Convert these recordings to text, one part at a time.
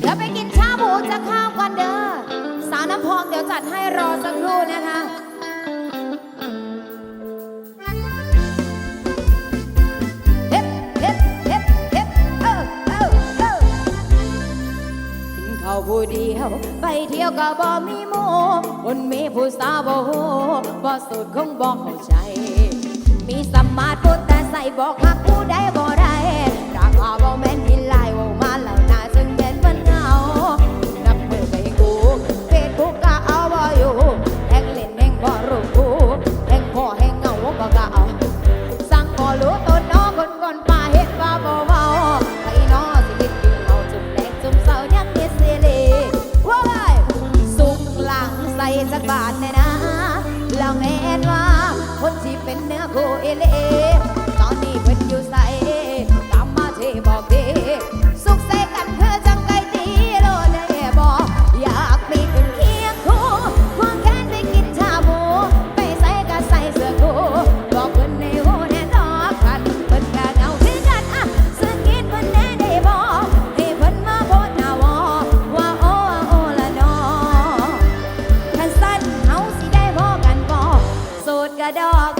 เดี๋ยวไปกินชาบูจะข้าวกันเด้อสาวน้ำพองเดี๋ยวจัดให้รอสักครู่นะคะาผู้เดียว ไปเที่ยวก็บ่มีโมู่คนมีผู้สาวบ่ฮู้บ่สุดคงบ่เข้าใจ มีสมาร์ทโฟนแต่ใส่บอกหักผู้ใดบ่ได้ราคาบ่แม่น ดอก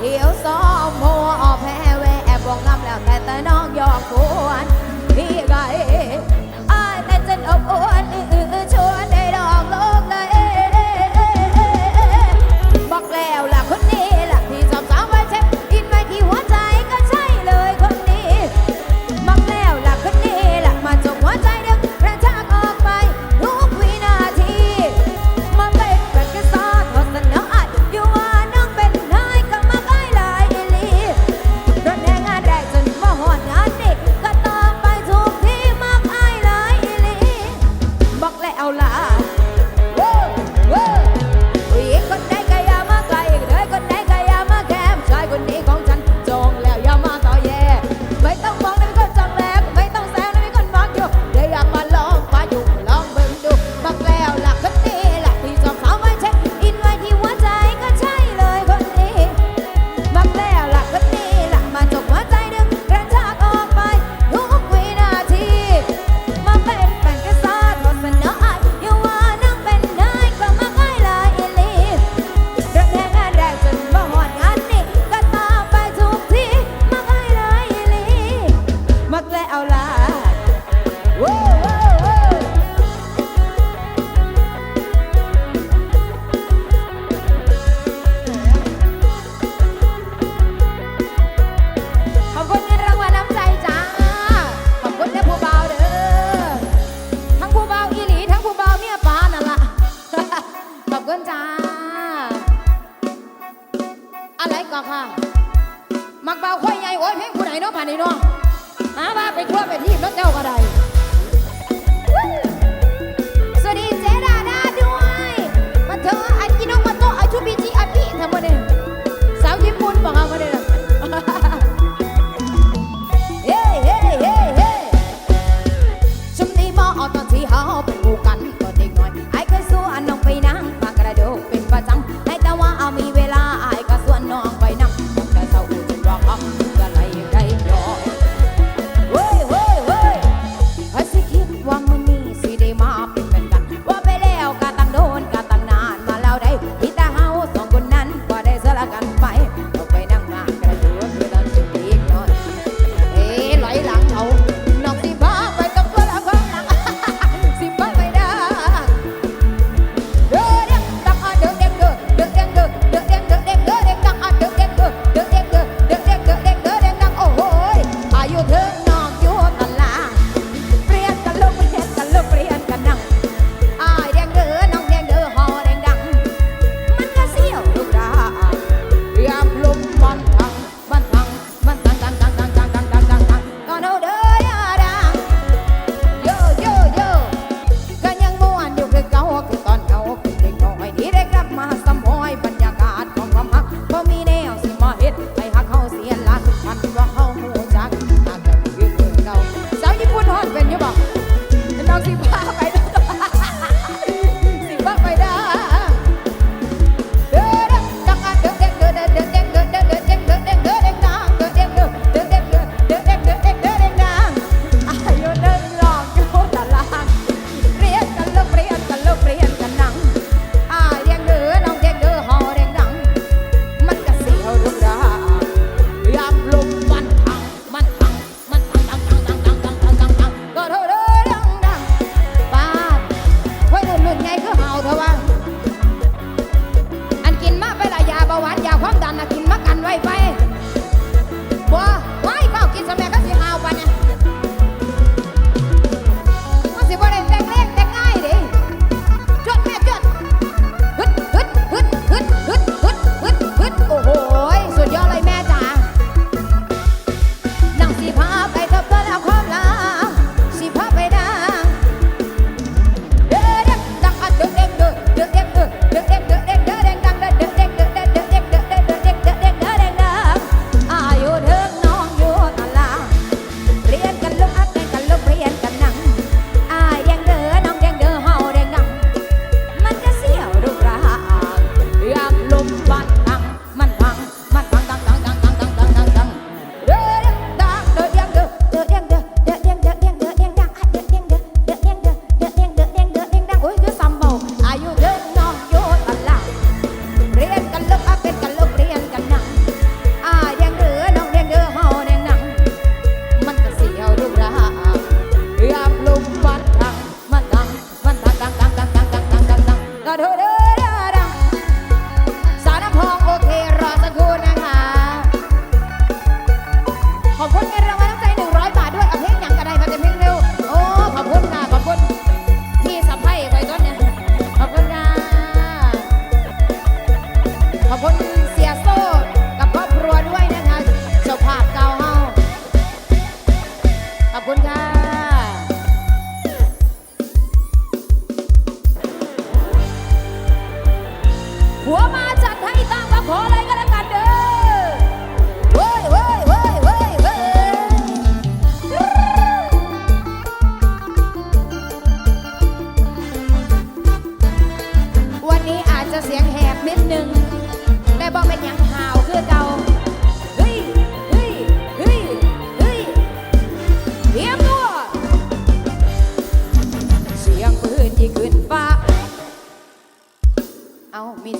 เที่ยวซ้อมมัวออแพ้แวะบวงงำแล้วแต่แต่น้องยอกควรพี่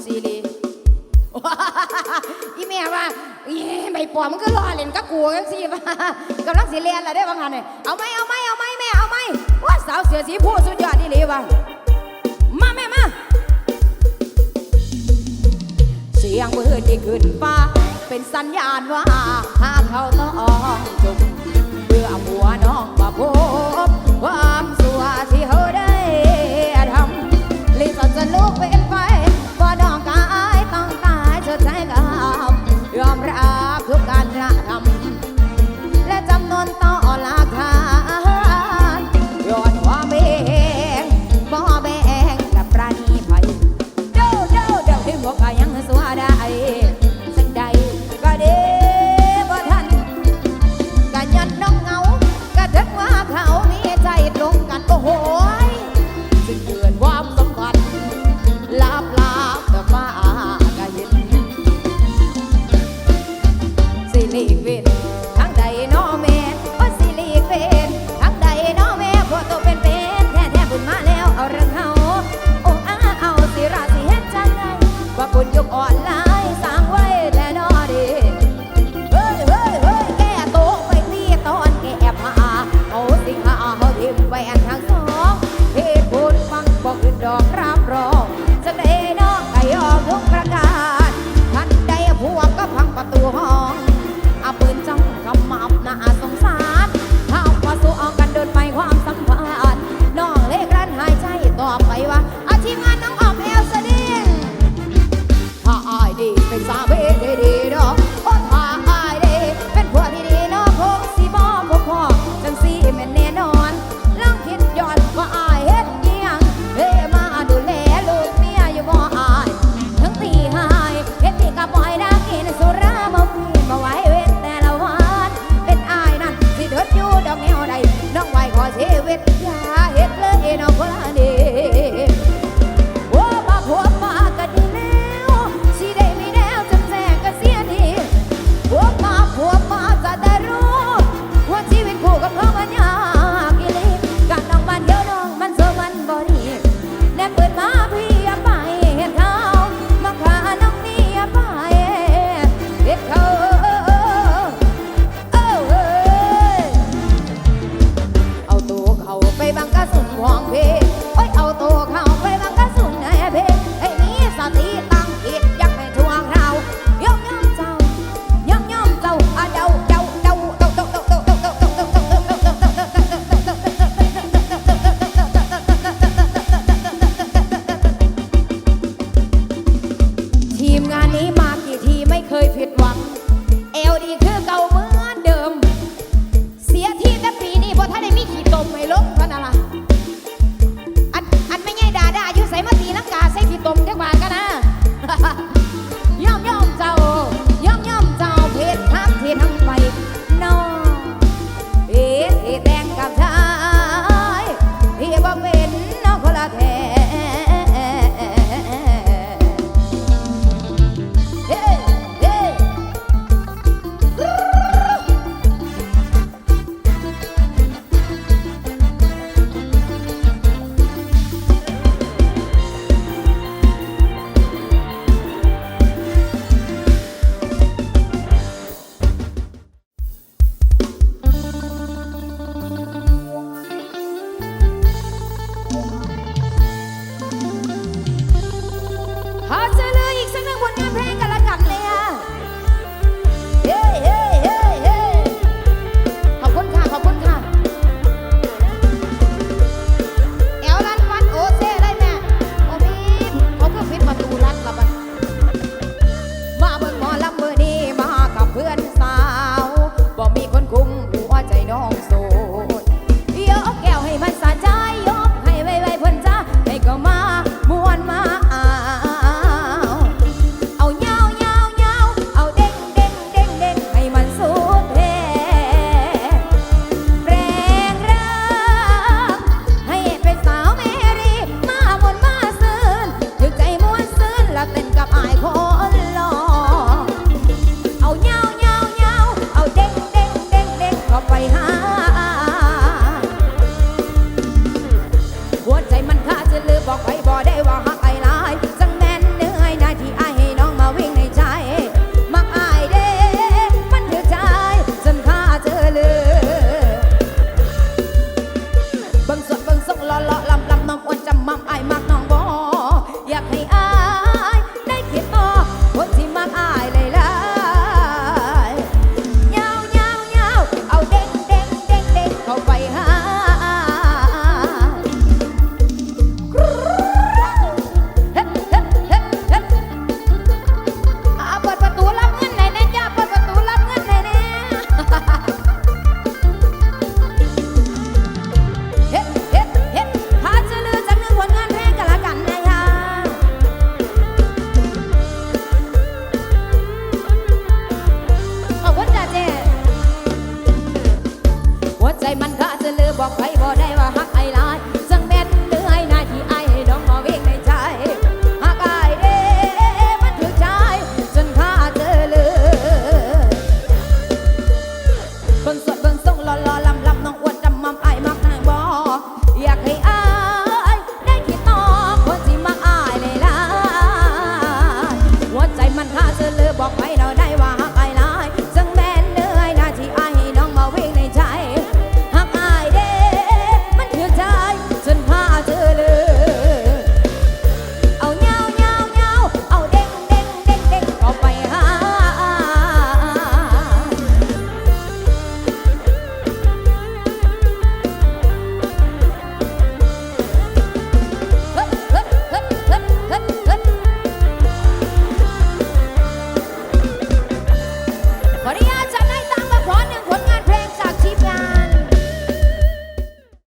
ซีรีอีแม่ว่าอีใบปอมันก็รอเล่นกับกูกันสิว่ากำลังสีเรียนอะไรได้บางหันเลยเอาไหมเอาไหมเอาไหมแม่เอาไหมว่าสาวเสือสีผู้สุดยอดนี่เลยว่ะมาแม่มาเสียงเพื่อที่ขึ้นฟ้า เป็นสัญญาณว่าหากเขาต้องจุกเพื่อหัวน้องมาพบความสัวที่เขาได้ทำลิซอนจะลุกไป